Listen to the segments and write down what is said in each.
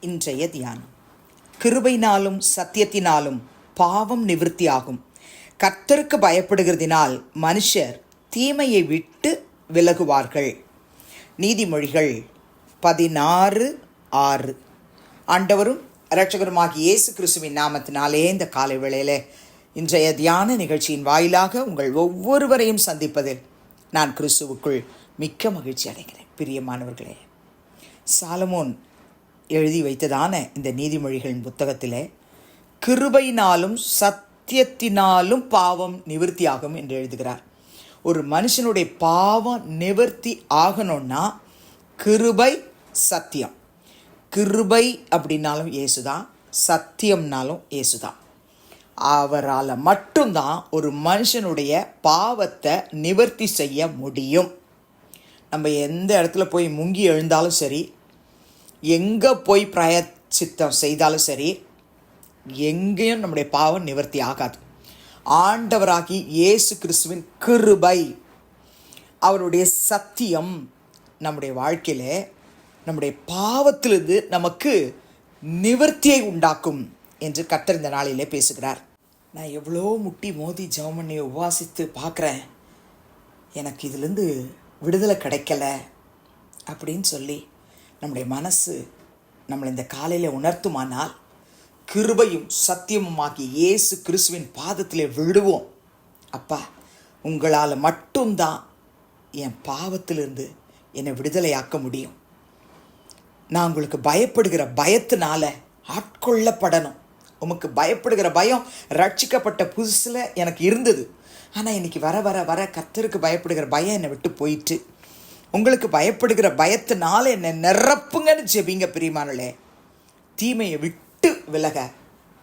இன்றைய தியானம். கிருபையினாலும் சத்தியத்தினாலும் பாவம் நிவிர்த்தியாகும். கர்த்தருக்கு பயப்படுகிறதினால் மனுஷர் தீமையை விட்டு விலகுவார்கள். நீதிமொழிகள் பதினாறு ஆறு. ஆண்டவரும் இரட்சகருமாகி இயேசு கிறிஸ்துவின் நாமத்தினாலே இந்த காலை வேளையில் இன்றைய தியான நிகழ்ச்சியின் வாயிலாக உங்கள் ஒவ்வொருவரையும் சந்திப்பதில் நான் கிறிஸ்துவுக்குள் மிக்க மகிழ்ச்சி அடைகிறேன். பிரியமானவர்களே சாலமோன் எழுதி வைத்ததான இந்த நீதிமொழிகளின் புத்தகத்தில் கிருபையினாலும் சத்தியத்தினாலும் பாவம் நிவர்த்தியாகும் என்று எழுதுகிறார். ஒரு மனுஷனுடைய பாவம் நிவர்த்தி ஆகணும்னா கிருபை சத்தியம். கிருபை அப்படின்னாலும் இயேசுதான் சத்தியம்னாலும் இயேசுதான். அவரால் மட்டும்தான் ஒரு மனுஷனுடைய பாவத்தை நிவர்த்தி செய்ய முடியும். நம்ம எந்த இடத்துல போய் முங்கி எழுந்தாலும் சரி எங்கே போய் பிரயச்சித்தம் செய்தாலும் சரி எங்கேயும் நம்முடைய பாவம் நிவர்த்தி ஆகாது. ஆண்டவராகி இயேசு கிறிஸ்துவின் கிருபை அவருடைய சத்தியம் நம்முடைய வாழ்க்கையில் நம்முடைய பாவத்திலிருந்து நமக்கு நிவர்த்தியை உண்டாக்கும் என்று கத்தர் இந்த நாளிலே பேசுகிறார். நான் எவ்வளோ முட்டி மோதி ஜெபம் பண்ணி உபாசித்து பார்க்குறேன். எனக்கு இதுலேருந்து விடுதலை கிடைக்கல அப்படின்னு சொல்லி நம்முடைய மனசு நம்மளை இந்த காலையில் உணர்த்துமானால் கிருபையும் சத்தியமுமாக்கி இயேசு கிறிஸ்துவின் பாதத்திலே விழுவோம் அப்பா உங்களால் மட்டும்தான் என் பாவத்திலிருந்து என்னை விடுதலையாக்க முடியும். நான் உங்களுக்கு பயப்படுகிற பயத்தினால ஆட்கொள்ளப்படணும். உமக்கு பயப்படுகிற பயம் ரட்சிக்கப்பட்ட புதுசில் எனக்கு இருந்தது. ஆனால் இன்றைக்கி வர வர வர கத்தருக்கு பயப்படுகிற பயம் என்னை விட்டு போயிட்டு உங்களுக்கு பயப்படுகிற பயத்தினால என்னை நிரப்புங்கன்னு ஜெபிங்க பிரியமானே தீமையை விட்டு விலக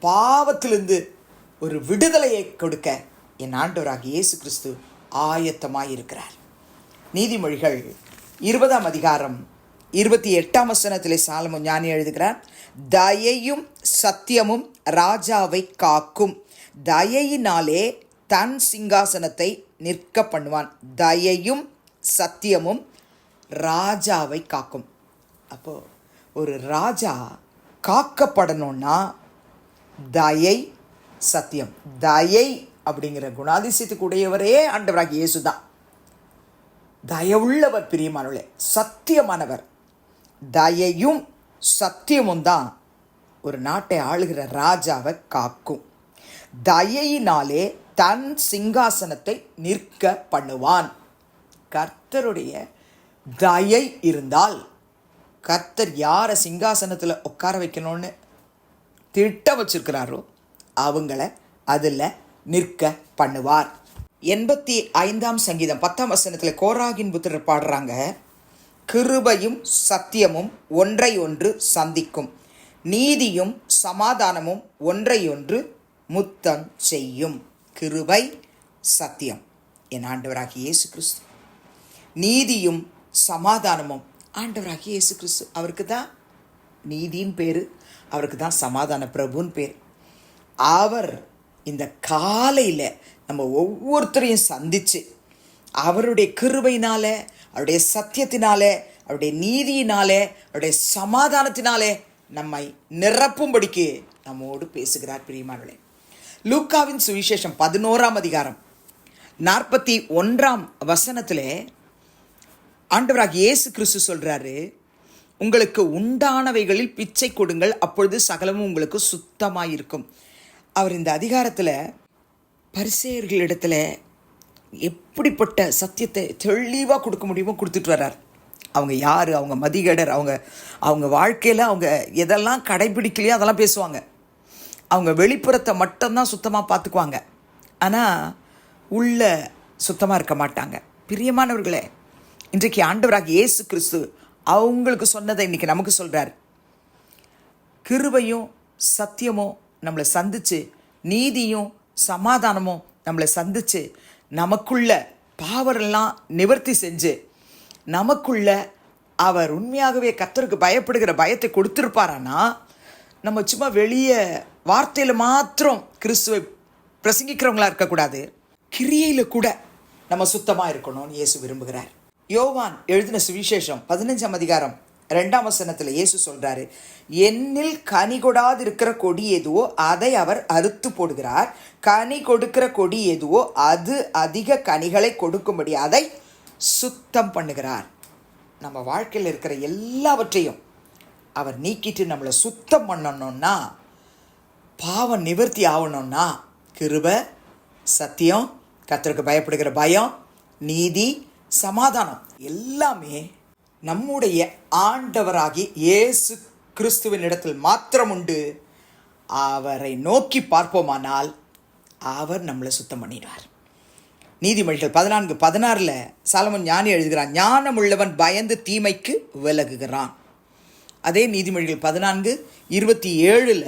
பாவத்திலிருந்து ஒரு விடுதலையை கொடுக்க என் ஆண்டவராக இயேசு கிறிஸ்து ஆயத்தமாக இருக்கிறார் நீதிமொழிகள் இருபதாம் அதிகாரம் இருபத்தி எட்டாம் வசனத்திலே சாலமும் ஞானி எழுதுகிறார் தயையும் சத்தியமும் ராஜாவை காக்கும். தயையினாலே தன் சிங்காசனத்தை நிற்க பண்ணுவான். தயையும் சத்தியமும் ராஜாவை காக்கும். அப்போது ஒரு ராஜா காக்கப்படணும்னா தயை சத்தியம். தயை அப்படிங்கிற குணாதிசயத்துக்கு உடையவரே இயேசு தான். தயவுள்ளவர் பிரியமானவர்களே சத்தியமானவர். தயையும் சத்தியமும் தான் ஒரு நாட்டை ஆளுகிற ராஜாவை காக்கும். தயையினாலே தன் சிங்காசனத்தை நிற்க பண்ணுவான். கர்த்தருடைய தயை இருந்தால் கர்த்தர் யாரை சிங்காசனத்தில் உட்கார வைக்கணும்னு திட்டம் வச்சிருக்கிறாரோ அவங்கள அதில் நிற்க பண்ணுவார். எண்பத்தி ஐந்தாம் சங்கீதம் பத்தாம் வசனத்தில் கோராகின் புத்திரர் பாடுறாங்க கிருபையும் சத்தியமும் ஒன்றை ஒன்று சந்திக்கும். நீதியும் சமாதானமும் ஒன்றை ஒன்று முத்தம் செய்யும். கிருபை சத்தியம். என் ஆண்டவராகிய இயேசு கிறிஸ்து. நீதியும் சமாதானமும். ஆண்டவராகிய இயேசு கிறிஸ்து அவருக்கு தான் நீதியின் பேர் அவருக்கு தான் சமாதான பிரபுன்னு பேர். அவர் இந்த காலையில் நம்ம ஒவ்வொருத்தரையும் சந்தித்து அவருடைய கிருபையினால அவருடைய சத்தியத்தினால அவருடைய நீதியினாலே அவருடைய சமாதானத்தினாலே நம்மை நிரப்பும்படிக்கு நம்மோடு பேசுகிறார் பிரியமானவளே லூக்காவின் சுவிசேஷம் பதினோராம் அதிகாரம் நாற்பத்தி ஒன்றாம் வசனத்திலே ஆண்டவராக இயேசு கிறிஸ்து சொல்கிறாரு உங்களுக்கு உண்டானவைகளில் பிச்சை கொடுங்கள் அப்பொழுது சகலமும் உங்களுக்கு சுத்தமாக இருக்கும் அவர் இந்த அதிகாரத்தில் பரிசெயர்களிடத்தில் எப்படிப்பட்ட சத்தியத்தை தெளிவாக கொடுக்க முடியுமோ கொடுத்துட்டு வர்றார். அவங்க யார்? அவங்க மதிகடர் அவங்க அவங்க வாழ்க்கையில் அவங்க எதெல்லாம் கடைபிடிக்கலையோ அதெல்லாம் பேசுவாங்க. அவங்க வெளிப்புறத்தை மட்டும்தான் சுத்தமாக பார்த்துக்குவாங்க. ஆனால் உள்ள சுத்தமாக இருக்க மாட்டாங்க. பிரியமானவர்களே இன்றைக்கு ஆண்டவராக இயேசு கிறிஸ்து அவங்களுக்கு சொன்னதை இன்றைக்கி நமக்கு சொல்கிறார் கிருபையும் சத்தியமும் நம்மளை சந்தித்து நீதியும் சமாதானமும் நம்மளை சந்தித்து நமக்குள்ள பாவரெல்லாம் நிவர்த்தி செஞ்சு நமக்குள்ள அவர் உண்மையாகவே கத்தருக்கு பயப்படுகிற பயத்தை கொடுத்துருப்பாரானா நம்ம சும்மா வெளியே வார்த்தையில் மாத்திரம் கிறிஸ்துவை பிரசங்கிக்கிறவங்களா இருக்கக்கூடாது. கிரியையில் கூட நம்ம சுத்தமாக இருக்கணும்னு இயேசு விரும்புகிறார். யோவான் எழுதின சுவிசேஷம் பதினஞ்சாம் அதிகாரம் ரெண்டாம் வசனத்தில் இயேசு சொல்கிறாரு என்னில் கனி கொடாது இருக்கிற கொடி எதுவோ அதை அவர் அறுத்து போடுகிறார். கனி கொடுக்கிற கொடி எதுவோ அது அதிக கனிகளை கொடுக்கும்படி அதை சுத்தம் பண்ணுகிறார். நம்ம வாழ்க்கையில் இருக்கிற எல்லாவற்றையும் அவர் நீக்கிட்டு நம்மளை சுத்தம் பண்ணணும்னா பாவம் நிவர்த்தி ஆகணும்னா கிருப சத்தியம் கத்தருக்கு பயப்படுகிற பயம் நீதி சமாதானம். எல்லாமே நம்முடைய ஆண்டவராகி இயேசு கிறிஸ்துவின் இடத்தில் மாத்திரம் உண்டு அவரை நோக்கி பார்ப்போமானால் அவர் நம்மளை சுத்தம் பண்ணிடுவார். நீதிமொழிகள் பதினான்கு பதினாறில் சாலமன் ஞானி எழுதுகிறான் ஞானம் உள்ளவன் பயந்து தீமைக்கு விலகுகிறான். அதே நீதிமொழிகள் பதினான்கு இருபத்தி ஏழில்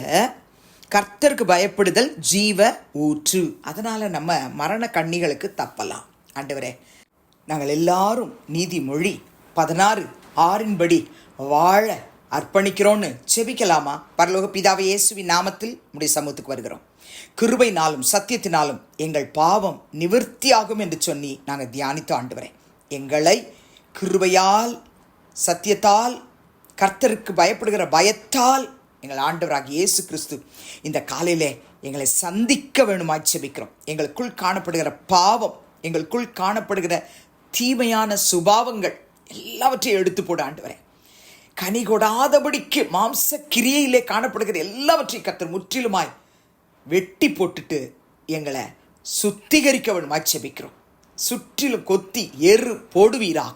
கர்த்தருக்கு பயப்படுதல் ஜீவ ஊற்று. அதனால் நம்ம மரண கண்ணிகளுக்கு தப்பலாம். ஆண்டவரே நாங்கள் எல்லாரும் நீதிமொழி பதினாறு ஆறின்படி வாழ அர்ப்பணிக்கிறோன்னு செபிக்கலாமா? பரலோக பிதாவை இயேசுவின் நாமத்தில் நம்முடைய சமூகத்துக்கு வருகிறோம். கிருபைனாலும் சத்தியத்தினாலும் எங்கள் பாவம் நிவர்த்தியாகும் என்று சொல்லி நாங்கள் தியானித்து வரேன் எங்களை கிருபையால் சத்தியத்தால் கர்த்தருக்கு பயப்படுகிற பயத்தால் எங்கள் ஆண்டவராக இயேசு கிறிஸ்து இந்த காலையில் எங்களை சந்திக்க வேணுமாய் செபிக்கிறோம். எங்களுக்குள் காணப்படுகிற பாவம் எங்களுக்குள் காணப்படுகிற தீமையான சுபாவங்கள் எல்லாவற்றையும் எடுத்து போட வரேன் கனி கொடாதபடிக்கு மாம்ச கிரியையிலே காணப்படுகிற எல்லாவற்றையும் கத்தர் முற்றிலுமாய் வெட்டி போட்டுட்டு எங்களை சுத்திகரிக்க வேணுமாய் செபிக்கிறோம் சுற்றிலும் கொத்தி எரு போடுவீராக.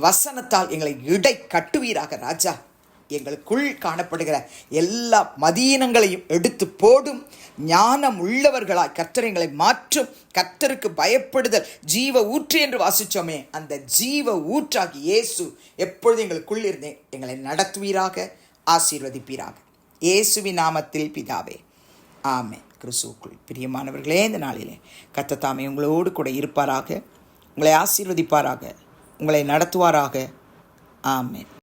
வசனத்தால் எங்களை இடை கட்டுவீராக ராஜா. எங்களுக்குள் காணப்படுகிற எல்லா மதீனங்களையும் எடுத்து போடும். ஞானம் உள்ளவர்களாய் கர்த்தரைங்களை மாற்றும் கர்த்தருக்கு பயப்படுதல் ஜீவ ஊற்று என்று வாசிச்சோமே அந்த ஜீவ ஊற்றாகி இயேசு எப்பொழுது எங்களுக்குள் இருந்தேன் எங்களை நடத்துவீராக ஆசீர்வதிப்பீராக. இயேசுவி நாமத்தில் பிதாவே ஆமே கிறிஸ்துவுக்குள் பிரியமானவர்களே இந்த நாளிலே கத்தத்தாமே உங்களோடு கூட இருப்பாராக உங்களை ஆசீர்வதிப்பாராக உங்களை நடத்துவாராக. ஆமேன்.